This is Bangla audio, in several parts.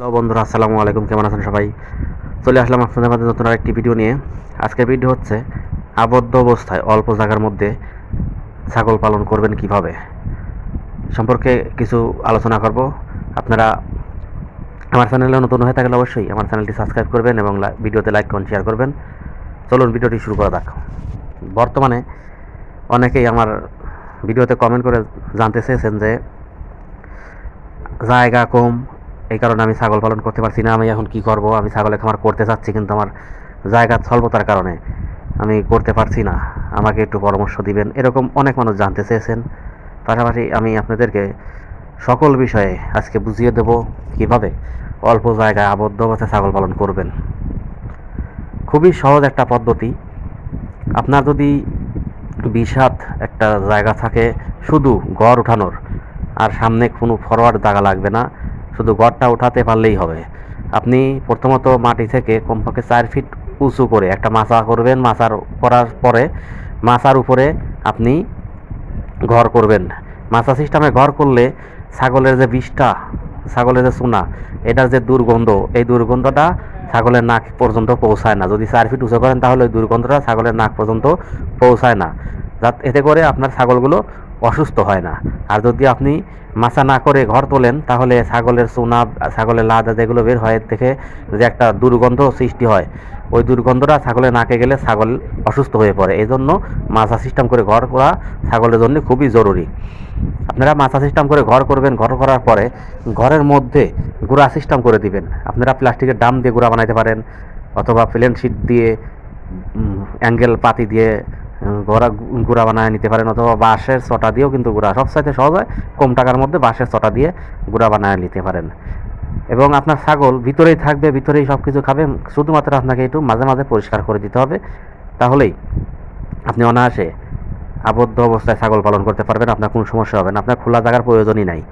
হ্যালো বন্ধুরা, আসসালামু আলাইকুম, কেমন আছেন সবাই? চলে আসলাম আপনাদের মাঝে নতুন আরেকটি ভিডিও নিয়ে। আজকের ভিডিও হচ্ছে আবদ্ধ অবস্থায় অল্প জায়গার মধ্যে ছাগল পালন করবেন কীভাবে? সম্পর্কে কিছু আলোচনা করব। আপনারা আমার চ্যানেলে নতুন হয়ে থাকলে অবশ্যই আমার চ্যানেলটি সাবস্ক্রাইব করবেন এবং ভিডিওতে লাইক কমেন্ট শেয়ার করবেন। চলুন ভিডিওটি শুরু করা যাক। বর্তমানে অনেকেই আমার ভিডিওতে কমেন্ট করে জানতে চেয়েছেন যে, জায়গা কম এই কারণে আমি ছাগল পালন করতে পারছি না। আমি এখন কি করব? আমি ছাগলের খামার করতে চাচ্ছি, কিন্তু আমার জায়গা স্বল্পতার কারণে আমি করতে পারছি না। আমাকে একটু পরামর্শ দিবেন। এরকম অনেক মানুষ জানতে চেয়েছেন। পাশাপাশি আমি আপনাদেরকে সকল বিষয়ে আজকে বুঝিয়ে দেব কীভাবে অল্প জায়গায় আবদ্ধ অবস্থায় ছাগল পালন করবেন। খুবই সহজ একটা পদ্ধতি। আপনার যদি বিষাদ একটা জায়গা থাকে, শুধু গড় উঠানোর, আর সামনে কোনো ফরওয়ার্ড জায়গা লাগবে না শুধু গড়টা উঠাতে পারলেই হবে। আপনি প্রথমত মাটি থেকে কমপক্ষে চার ফিট উঁচু করে একটা মাচা করবেন। মাচার করার পরে মাচার উপরে আপনি ঘর করবেন। মাচা সিস্টেমে ঘর করলে ছাগলের যে বিষটা, ছাগলের যে চুনা, এটার যে দুর্গন্ধ, এই দুর্গন্ধটা ছাগলের নাক পর্যন্ত পৌঁছায় না। যদি চার ফিট উঁচু করেন তাহলে ওই দুর্গন্ধটা ছাগলের নাক পর্যন্ত পৌঁছায় না। যাত, এতে করে আপনার ছাগলগুলো অসুস্থ হয় না। আর যদি আপনি মাছা না করে ঘর তোলেন, তাহলে ছাগলের চুনা, ছাগলের লাদা যেগুলো বের হয় থেকে যে একটা দুর্গন্ধ সৃষ্টি হয়। ওই দুর্গন্ধটা ছাগলের নাকে গেলে ছাগল অসুস্থ হয়ে পড়ে। এই জন্য মাছা সিস্টেম করে ঘর করা ছাগলের জন্য খুবই জরুরি। আপনারা মাছা সিস্টেম করে ঘর করবেন, ঘর করার পরে ঘরের মধ্যে গুঁড়া সিস্টেম করে দিবেন। আপনারা প্লাস্টিকের ডাম দিয়ে গুঁড়া বানাইতে পারেন, অথবা প্লেন শিট দিয়ে অ্যাঙ্গেল পাতি দিয়ে উম, গোড়া বানায় নিতে পারেন অথবা বাঁশের চটা দিয়েও কিন্তু গুঁড়া সবসাইতে সহজ হয়। কম টাকার মধ্যে বাঁশের চটা দিয়ে গুঁড়া বানায় নিতে পারেন। এবং আপনার ছাগল ভিতরেই থাকবে ভিতরেই সব কিছু খাবে। শুধুমাত্র আপনাকে একটু মাঝে মাঝে পরিষ্কার করে দিতে হবে। তাহলেই আপনি অনায়াসে আবদ্ধ অবস্থায় ছাগল পালন করতে পারবেন আপনার কোনো সমস্যা হবে না। আপনার খোলা জায়গার প্রয়োজনই নাই।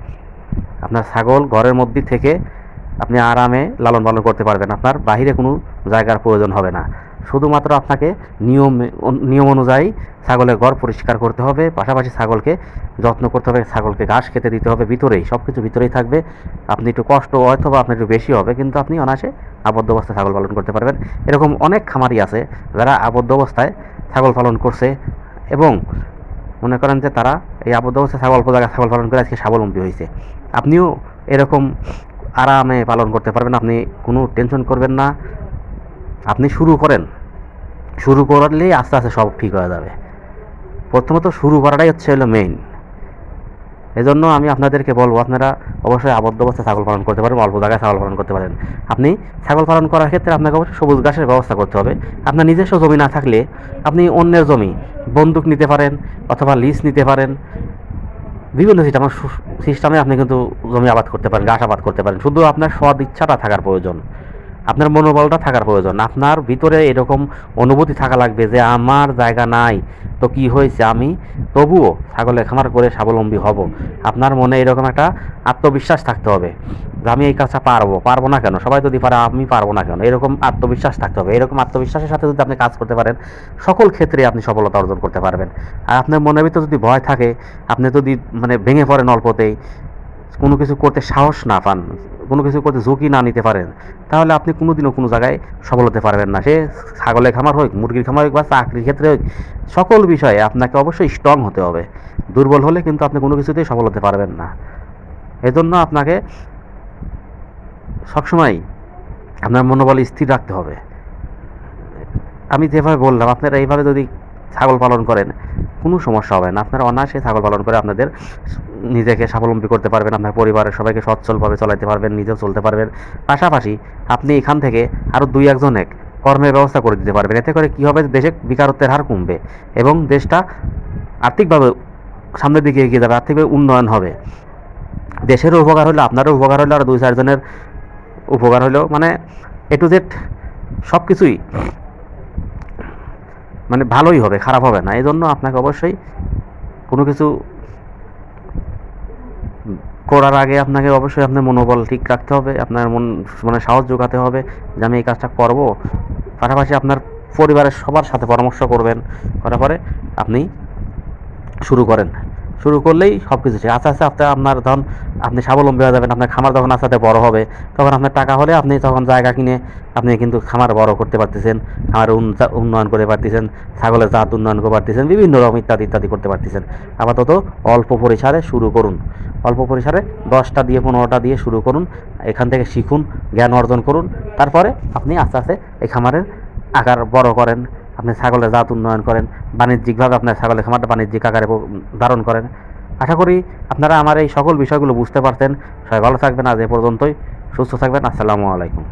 আপনার ছাগল ঘরের মধ্যে থেকে আপনি আরামে লালন পালন করতে পারবেন। আপনার বাইরে কোনো জায়গার প্রয়োজন হবে না। শুধুমাত্র আপনাকে নিয়ম নিয়ম অনুযায়ী ছাগলের ঘর পরিষ্কার করতে হবে, পাশাপাশি ছাগলকে যত্ন করতে হবে, ছাগলকে ঘাস খেতে দিতে হবে, ভিতরেই সব কিছু ভিতরেই থাকবে। আপনি একটু কষ্ট অথবা আপনার একটু বেশি হবে, কিন্তু আপনি অনায়াসে আবদ্ধ অবস্থায় ছাগল পালন করতে পারবেন। এরকম অনেক খামারি আছে যারা আবদ্ধ অবস্থায় ছাগল পালন করছে এবং মনে করেন যে তারা এই আবদ্ধ অবস্থায় ছাগল জায়গায় ছাগল পালন করে আজকে স্বাবলম্বী হয়েছে। আপনিও এরকম আরামে পালন করতে পারবেন, আপনি কোনো টেনশন করবেন না। আপনি শুরু করেন। শুরু করলেই আস্তে আস্তে সব ঠিক হয়ে যাবে। প্রথমত শুরু করাটাই হচ্ছে হলো মেইন এজন্য আমি আপনাদেরকে বলব, আপনারা অবশ্যই আবদ্ধ অবস্থায় ছাগল পালন করতে পারেন, অল্প জায়গায় ছাগল পালন করতে পারেন। আপনি ছাগল পালন করার ক্ষেত্রে আপনাকে অবশ্যই সবুজ ঘাসের ব্যবস্থা করতে হবে। আপনার নিজস্ব জমি না থাকলে আপনি অন্যের জমি, বন্দুক নিতে পারেন অথবা লিজ নিতে পারেন। বিভিন্ন সিস্টেম সিস্টেমে আপনি কিন্তু জমি আবাদ করতে পারেন, ঘাস আবাদ করতে পারেন। শুধু আপনার সদ ইচ্ছাটা থাকার প্রয়োজন। আপনার মনোবলটা থাকার প্রয়োজন। আপনার ভিতরে এরকম অনুভূতি থাকা লাগবে যে, আমার জায়গা নাই, তো কি হয়েছে আমি? তবুও ছাগলের খামার করে স্বাবলম্বী হব। আপনার মনে এরকম একটা আত্মবিশ্বাস থাকতে হবে যে, আমি এই কাজটা পারব। পারব না কেন? সবাই যদি পারে, আমি পারব না কেন? এরকম আত্মবিশ্বাস থাকতে হবে। এরকম আত্মবিশ্বাসের সাথে যদি আপনি কাজ করতে পারেন, সকল ক্ষেত্রে আপনি সফলতা অর্জন করতে পারবেন। আর আপনার মনের ভিতরে যদি ভয় থাকে, আপনি যদি মানে ভেঙে পড়েন অল্পতেই, কোনো কিছু করতে সাহস না পান কোনো কিছু করতে ঝুঁকি না নিতে পারেন, তাহলে আপনি কোনোদিনও কোনো জায়গায় সফল হতে পারবেন না। সে ছাগলের খামার হোক, মুরগির খামার হোক বা চাকরির ক্ষেত্রে হোক, সকল বিষয়ে আপনাকে অবশ্যই স্ট্রং হতে হবে। দুর্বল হলে কিন্তু আপনি কোনো কিছুতেই সফল হতে পারবেন না। এজন্য আপনাকে সবসময় আপনার মনোবল স্থির রাখতে হবে। আমি যেভাবে বললাম, আপনারা এইভাবে যদি ছাগল পালন করেন কোনো সমস্যা হবে না। আপনারা অনায়াসে ছাগল পালন করে আপনাদের নিজেকে স্বাবলম্বী করতে পারবেন, আপনার পরিবারের সবাইকে সচ্ছলভাবে চালাতে পারবেন, নিজেও চলতে পারবেন। পাশাপাশি আপনি এখান থেকে আরও দুই একজন এক কর্মের ব্যবস্থা করে দিতে পারবেন। এতে করে কী হবে? দেশে বেকারত্বের হার কমবে এবং দেশটা আর্থিকভাবে সামনের দিকে এগিয়ে যাবে, আর্থিকভাবে উন্নয়ন হবে। দেশেরও উপকার হলো, আপনারও উপকার হলো, আর দুই চারজনের উপকার হলো। মানে এ টু জেড সব কিছুই মানে ভালোই হবে, খারাপ হবে না। এই জন্য আপনাকে অবশ্যই কোনো কিছু করার আগে আপনাকে অবশ্যই আপনার মনোবল ঠিক রাখতে হবে, আপনার মন মানে সাহস যোগাতে হবে যে আমি এই কাজটা করব। পাশাপাশি আপনার পরিবারের সবার সাথে পরামর্শ করবেন, করার পরে আপনি শুরু করেন। শুরু করলেই সব কিছু ঠিক আস্তে আস্তে আস্তে আপনার তখন আপনি স্বাবলম্বী হয়ে যাবেন, আপনার খামার যখন আস্তে আস্তে বড় হবে, তখন আপনার টাকা হলে আপনি তখন জায়গা কিনে আপনি কিন্তু খামার বড় করতে পারতেছেন, খামার উন- উন্নয়ন করে পারতেছেন, ছাগলের জাত উন্নয়ন করে পারতেছেন, বিভিন্ন রকম ইত্যাদি ইত্যাদি করতে পারতেছেন। আপাতত অল্প পরিসরে শুরু করুন। অল্প পরিসরে দশটা দিয়ে পনেরোটা দিয়ে শুরু করুন, এখান থেকে শিখুন, জ্ঞান অর্জন করুন, তারপরে আপনি আস্তে আস্তে এই খামারের আকার বড় করেন। আপনি ছাগলের জাত উন্নয়ন করেন, বাণিজ্যিকভাবে আপনার ছাগলের খামারটা বাণিজ্যিক আকারে ধারণ করেন। আশা করি আপনারা আমার এই সকল বিষয়গুলো বুঝতে পারছেন। সবাই ভালো থাকবেন, আজ এ পর্যন্তই। সুস্থ থাকবেন, আসসালামু আলাইকুম।